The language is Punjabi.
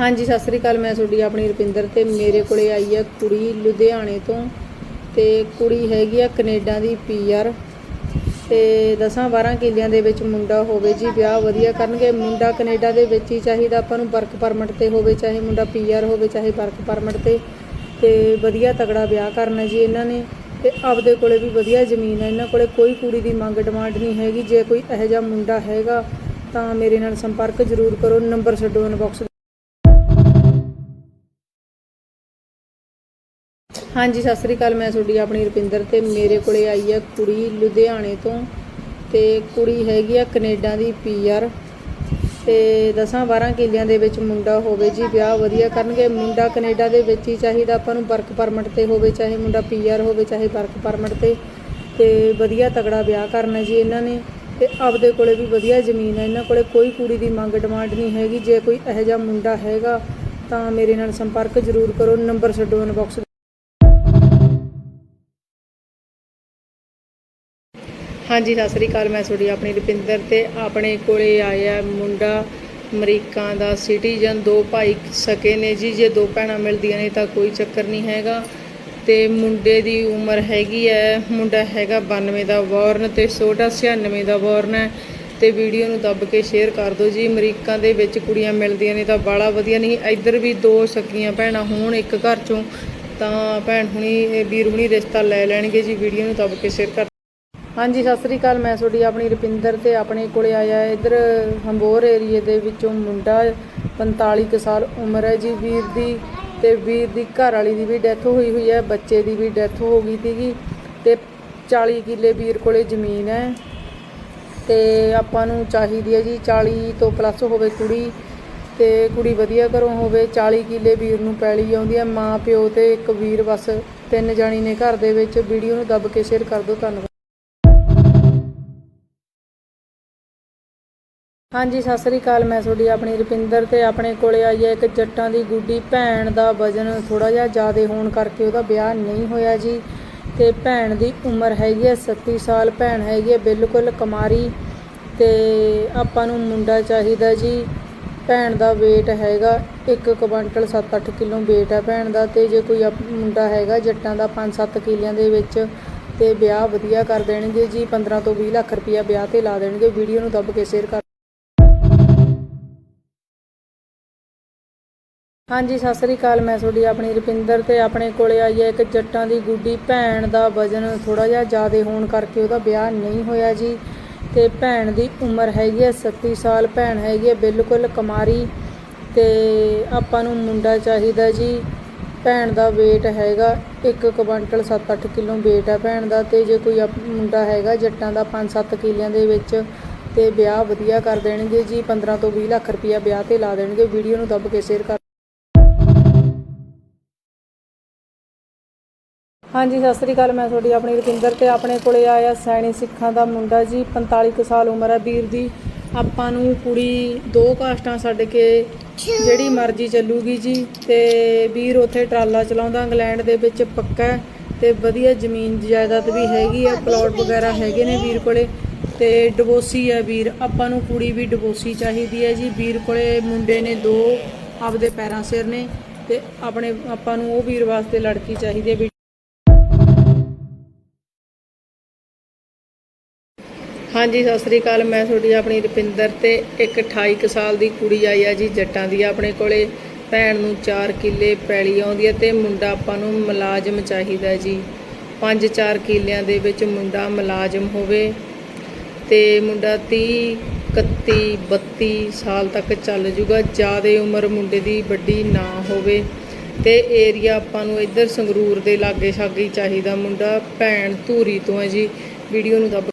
ਹਾਂਜੀ, ਸਤਿ ਸ੍ਰੀ ਅਕਾਲ, ਮੈਂ ਤੁਹਾਡੀ ਆਪਣੀ ਰੁਪਿੰਦਰ ਤੇ ਮੇਰੇ ਕੋਲੇ ਆਈ ਆ ਕੁੜੀ ਲੁਧਿਆਣੇ ਤੋਂ ਤੇ ਕੁੜੀ ਹੈਗੀ ਆ ਕੈਨੇਡਾ ਦੀ ਪੀਆਰ ਤੇ 10 12 ਕਿੱਲਿਆਂ ਦੇ ਵਿੱਚ ਮੁੰਡਾ ਹੋਵੇ ਜੀ, ਵਿਆਹ ਵਧੀਆ ਕਰਨਗੇ। ਮੁੰਡਾ ਕੈਨੇਡਾ ਦੇ ਵਿੱਚ ਹੀ ਚਾਹੀਦਾ, ਆਪਾਂ ਨੂੰ ਵਰਕ ਪਰਮਿਟ ਤੇ ਹੋਵੇ, ਚਾਹੇ ਮੁੰਡਾ ਪੀਆਰ ਹੋਵੇ, ਚਾਹੇ ਵਰਕ ਪਰਮਿਟ ਤੇ। ਤੇ ਵਧੀਆ ਤਗੜਾ ਵਿਆਹ ਕਰਨਾ ਜੀ ਇਹਨਾਂ ਨੇ ਤੇ ਆਪਦੇ ਕੋਲੇ ਵੀ ਵਧੀਆ ਜ਼ਮੀਨ ਹੈ ਇਹਨਾਂ ਕੋਲੇ ਕੋਈ ਕੁੜੀ ਦੀ ਮੰਗ ਡਿਮਾਂਡ ਨਹੀਂ ਹੈਗੀ। ਜੇ ਕੋਈ ਇਹੋ ਜਿਹਾ ਮੁੰਡਾ ਹੈਗਾ ਤਾਂ ਮੇਰੇ ਨਾਲ ਸੰਪਰਕ ਜ਼ਰੂਰ ਕਰੋ। ਨੰਬਰ ਛੱਡੋ ਇਨਬਾਕਸ ਹਾਂਜੀ, ਸਤਿ ਸ੍ਰੀ ਅਕਾਲ, ਮੈਂ ਤੁਹਾਡੀ ਆਪਣੀ ਰੁਪਿੰਦਰ ਤੇ ਮੇਰੇ ਕੋਲੇ ਆਈ ਹੈ ਕੁੜੀ ਲੁਧਿਆਣੇ ਤੋਂ ਤੇ ਕੁੜੀ ਹੈਗੀ ਆ ਕੈਨੇਡਾ ਦੀ ਪੀਆਰ ਤੇ 10 12 ਕਿੱਲਿਆਂ ਦੇ ਵਿੱਚ ਮੁੰਡਾ ਹੋਵੇ ਜੀ, ਵਿਆਹ ਵਧੀਆ ਕਰਨਗੇ। ਮੁੰਡਾ ਕੈਨੇਡਾ ਦੇ ਵਿੱਚ ਹੀ ਚਾਹੀਦਾ, ਆਪਾਂ ਨੂੰ ਵਰਕ ਪਰਮਿਟ ਤੇ ਹੋਵੇ, ਚਾਹੇ ਮੁੰਡਾ ਪੀਆਰ ਹੋਵੇ, ਚਾਹੇ ਵਰਕ ਪਰਮਿਟ ਤੇ। ਤੇ ਵਧੀਆ ਤਗੜਾ ਵਿਆਹ ਕਰਨਾ ਜੀ ਇਹਨਾਂ ਨੇ ਤੇ ਆਪਦੇ ਕੋਲੇ ਵੀ ਵਧੀਆ ਜ਼ਮੀਨ ਹੈ। ਇਹਨਾਂ ਕੋਲੇ ਕੋਈ ਕੁੜੀ ਦੀ ਮੰਗ ਡਿਮਾਂਡ ਨਹੀਂ ਹੈਗੀ। ਜੇ ਕੋਈ ਇਹੋ ਜਿਹਾ ਮੁੰਡਾ ਹੈਗਾ ਤਾਂ ਮੇਰੇ ਨਾਲ ਸੰਪਰਕ ਜ਼ਰੂਰ ਕਰੋ। ਨੰਬਰ ਛੱਡੋ ਇਨਬਾਕਸ ਹਾਂਜੀ, ਸਤਿ ਸ੍ਰੀ ਅਕਾਲ, ਮੈਂ ਤੁਹਾਡੀ ਆਪਣੀ ਰੁਪਿੰਦਰ ਤੇ ਆਪਣੇ ਕੋਲੇ ਆਇਆ ਮੁੰਡਾ। ਅਮਰੀਕਾ ਦਾ ਸਿਟੀਜ਼ਨ, ਦੋ ਭਾਈ ਸਕੇ ਨੇ ਜੀ, ਜੇ ਦੋ ਭੈਣਾਂ ਮਿਲਦੀਆਂ ਨੇ ਤਾਂ ਕੋਈ ਚੱਕਰ ਨਹੀਂ ਹੈਗਾ। ਤੇ ਮੁੰਡੇ ਦੀ ਉਮਰ ਹੈਗੀ ਹੈ ਮੁੰਡਾ ਹੈਗਾ 92 ਦਾ ਬੋਰਨ ਤੇ ਛੋਟਾ 96 ਦਾ ਬੋਰਨ ਹੈ ਤੇ ਵੀਡੀਓ ਨੂੰ ਦੱਬ ਕੇ ਸ਼ੇਅਰ ਕਰ ਦਿਓ ਜੀ, ਅਮਰੀਕਾ ਦੇ ਵਿੱਚ ਕੁੜੀਆਂ ਮਿਲਦੀਆਂ ਨੇ ਤਾਂ ਬਾਲਾ ਵਧੀਆ। ਨਹੀਂ, ਇੱਧਰ ਵੀ ਦੋ ਸਕੀਆਂ ਭੈਣਾਂ ਹੋਣ ਇੱਕ ਘਰ ਚੋਂ, ਤਾਂ ਭੈਣ ਹੁਣੀ ਇਹ ਵੀਰ ਹੁਣੀ ਰਿਸ਼ਤਾ ਲੈ ਲੈਣਗੇ ਜੀ, ਵੀਡੀਓ ਨੂੰ ਦੱਬ ਕੇ ਸ਼ੇਅਰ ਕਰ ਹਾਂਜੀ, ਸਤਿ ਸ੍ਰੀ ਅਕਾਲ। ਮੈਂ ਤੁਹਾਡੀ ਆਪਣੀ ਰੁਪਿੰਦਰ ਤੇ ਆਪਣੇ ਕੋਲੇ ਆਇਆ ਇੱਧਰ ਹੰਬੋਰ ਏਰੀਏ ਦੇ ਵਿੱਚੋਂ ਮੁੰਡਾ 45 ਕੁ ਸਾਲ ਉਮਰ ਹੈ ਜੀ। ਵੀਰ ਦੀ ਤੇ ਵੀਰ ਦੀ ਘਰ ਵਾਲੀ ਦੀ ਵੀ ਡੈਥ ਹੋਈ ਹੋਈ ਹੈ। ਬੱਚੇ ਦੀ ਵੀ ਡੈਥ ਹੋ ਗਈ ਸੀਗੀ ਤੇ 40 ਕਿੱਲੇ ਵੀਰ ਕੋਲੇ ਜ਼ਮੀਨ ਹੈ। ਤੇ ਆਪਾਂ ਨੂੰ ਚਾਹੀਦੀ ਹੈ ਜੀ 40 ਤੋਂ ਪਲੱਸ ਹੋਵੇ ਕੁੜੀ ਤੇ ਕੁੜੀ ਵਧੀਆ ਘਰੋਂ ਹੋਵੇ। 40 ਕਿੱਲੇ ਵੀਰ ਨੂੰ ਪੈਲੀ ਆਉਂਦੀ ਹੈ। ਮਾਂ, ਪਿਓ ਤੇ ਇੱਕ ਵੀਰ ਬਸ ਤਿੰਨ ਜਾਣੀ ਨੇ ਘਰ ਦੇ ਵਿੱਚ। ਵੀਡੀਓ ਨੂੰ ਦੱਬ ਕੇ ਸ਼ੇਅਰ ਕਰ ਦਿਓ। ਧੰਨਵਾਦ। ਹਾਂਜੀ, ਸਤਿ ਸ੍ਰੀ ਅਕਾਲ। ਮੈਂ ਤੁਹਾਡੀ ਆਪਣੀ ਰੁਪਿੰਦਰ ਤੇ ਆਪਣੇ ਕੋਲੇ ਆਈ ਹੈ। ਇੱਕ ਜੱਟਾਂ ਦੀ ਗੁੱਡੀ ਭੈਣ ਦਾ ਵਜ਼ਨ ਥੋੜਾ ਜਿਹਾ ਜ਼ਿਆਦਾ ਹੋਣ ਕਰਕੇ ਉਹਦਾ ਵਿਆਹ ਨਹੀਂ ਹੋਇਆ ਜੀ। ਤੇ ਭੈਣ ਦੀ ਉਮਰ ਹੈਗੀ ਹੈ 37 ਸਾਲ। ਭੈਣ ਹੈਗੀ ਹੈ ਬਿਲਕੁਲ ਕੁਮਾਰੀ ਤੇ ਆਪਾਂ ਨੂੰ ਮੁੰਡਾ ਚਾਹੀਦਾ ਜੀ। ਭੈਣ ਦਾ weight ਹੈਗਾ 1 ਕੁਇੰਟਲ 7-8 ਕਿਲੋ weight ਹੈ ਭੈਣ ਦਾ ਤੇ ਜੇ ਕੋਈ ਅਪ- ਮੁੰਡਾ ਹੈਗਾ ਜੱਟਾਂ ਦਾ 5-7 ਕਿਲਿਆਂ ਦੇ ਵਿੱਚ ਤੇ ਵਿਆਹ ਵਧੀਆ ਕਰ ਦੇਣਗੇ ਜੀ। 15 ਤੋਂ 20 ਲੱਖ ਰੁਪਇਆ ਵਿਆਹ ਤੇ ਲਾ ਦੇਣਗੇ। ਵੀਡੀਓ ਨੂੰ ਦੱਬ ਕੇ ਸ਼ੇਅਰ ਕਰ ਹਾਂਜੀ, ਸਤਿ ਸ੍ਰੀ ਅਕਾਲ। ਮੈਂ ਤੁਹਾਡੀ ਆਪਣੀ ਰੁਪਿੰਦਰ ਤੇ ਆਪਣੇ ਕੋਲੇ ਆਈ ਹੈ। ਇੱਕ ਜੱਟਾਂ ਦੀ ਗੁੱਡੀ ਭੈਣ ਦਾ ਵਜ਼ਨ ਥੋੜਾ ਜਿਹਾ ਜ਼ਿਆਦਾ ਹੋਣ ਕਰਕੇ ਉਹਦਾ ਵਿਆਹ ਨਹੀਂ ਹੋਇਆ ਜੀ। ਤੇ ਭੈਣ ਦੀ ਉਮਰ ਹੈਗੀ ਹੈ 37 ਸਾਲ। ਭੈਣ ਹੈਗੀ ਹੈ ਬਿਲਕੁਲ ਕੁਮਾਰੀ ਤੇ ਆਪਾਂ ਨੂੰ ਮੁੰਡਾ ਚਾਹੀਦਾ ਜੀ। ਭੈਣ ਦਾ weight ਹੈਗਾ 1 ਕੁਇੰਟਲ 7-8 ਕਿਲੋ weight ਹੈ ਭੈਣ ਦਾ। ਤੇ ਜੇ ਕੋਈ ਅਪ- ਮੁੰਡਾ ਹੈਗਾ ਜੱਟਾਂ ਦਾ 5-7 ਕਿੱਲਿਆਂ ਦੇ ਵਿੱਚ ਤੇ ਵਿਆਹ ਵਧੀਆ ਕਰ ਦੇਣਗੇ ਜੀ। 15 ਤੋਂ 20 ਲੱਖ ਰੁਪਇਆ ਵਿਆਹ ਤੇ ਲਾ ਦੇਣਗੇ। ਵੀਡੀਓ ਨੂੰ ਦੱਬ ਕੇ ਸ਼ੇਅਰ ਕਰ ਹਾਂਜੀ, ਸਤਿ ਸ੍ਰੀ ਅਕਾਲ, ਮੈਂ ਤੁਹਾਡੀ ਆਪਣੀ ਰੁਪਿੰਦਰ ਤੇ ਆਪਣੇ ਕੋਲੇ ਆਇਆ ਸੈਣੀ ਸਿੱਖਾਂ ਦਾ ਮੁੰਡਾ ਜੀ 45 ਕੁ ਸਾਲ ਉਮਰ ਹੈ ਵੀਰ ਦੀ। ਆਪਾਂ ਨੂੰ ਕੁੜੀ ਦੋ ਕਾਸਟਾਂ ਛੱਡ ਕੇ ਜਿਹੜੀ ਮਰਜ਼ੀ ਚੱਲੂਗੀ ਜੀ ਤੇ ਵੀਰ ਉੱਥੇ ਟਰਾਲਾ ਚਲਾਉਂਦਾ, ਇੰਗਲੈਂਡ ਦੇ ਵਿੱਚ ਪੱਕਾ ਹੈ ਤੇ ਵਧੀਆ ਜ਼ਮੀਨ ਜਾਇਦਾਦ ਵੀ ਹੈਗੀ ਆ ਪਲਾਟ ਵਗੈਰਾ ਹੈਗੇ ਨੇ ਵੀਰ ਕੋਲੇ ਤੇ ਡਿਵੋਰਸੀ ਹੈ ਵੀਰ। ਆਪਾਂ ਨੂੰ ਕੁੜੀ ਵੀ ਡਿਵੋਰਸੀ ਚਾਹੀਦੀ ਹੈ ਜੀ। ਵੀਰ ਕੋਲੇ ਮੁੰਡੇ ਨੇ ਦੋ, ਆਪਦੇ ਪੈਰਾਂ ਸਿਰ ਨੇ ਤੇ ਆਪਣੇ, ਆਪਾਂ ਨੂੰ ਉਹ ਵੀਰ ਵਾਸਤੇ ਲੜਕੀ ਚਾਹੀਦੀ ਹੈ ਹਾਂਜੀ, ਸਤਿ ਸ੍ਰੀ ਅਕਾਲ। ਮੈਂ ਤੁਹਾਡੀ ਆਪਣੀ ਰੁਪਿੰਦਰ ਤੇ ਇੱਕ 28 ਕੁ ਸਾਲ ਦੀ ਕੁੜੀ ਆਈ ਆ ਜੀ, ਜੱਟਾਂ ਦੀ। ਆਪਣੇ ਕੋਲੇ ਭੈਣ ਨੂੰ 4 ਕਿੱਲੇ ਪੈਲੀ ਆਉਂਦੀ ਹੈ ਤੇ ਮੁੰਡਾ ਆਪਾਂ ਨੂੰ ਮੁਲਾਜ਼ਮ ਚਾਹੀਦਾ ਜੀ। 5-4 ਕਿੱਲਿਆਂ ਦੇ ਵਿੱਚ ਮੁੰਡਾ ਮੁਲਾਜ਼ਮ ਹੋਵੇ ਤੇ ਮੁੰਡਾ 30 31 32 ਸਾਲ ਤੱਕ ਚੱਲ ਜੂਗਾ। ਜ਼ਿਆਦਾ ਉਮਰ ਮੁੰਡੇ ਦੀ ਵੱਡੀ ਨਾ ਹੋਵੇ ਤੇ ਏਰੀਆ ਆਪਾਂ ਨੂੰ ਇੱਧਰ ਸੰਗਰੂਰ ਦੇ ਲਾਗੇ ਛਾਗੇ ਚਾਹੀਦਾ ਮੁੰਡਾ। ਭੈਣ ਧੂਰੀ ਤੋਂ ਹੈ ਜੀ। ਵੀਡੀਓ ਨੂੰ ਦੱਬ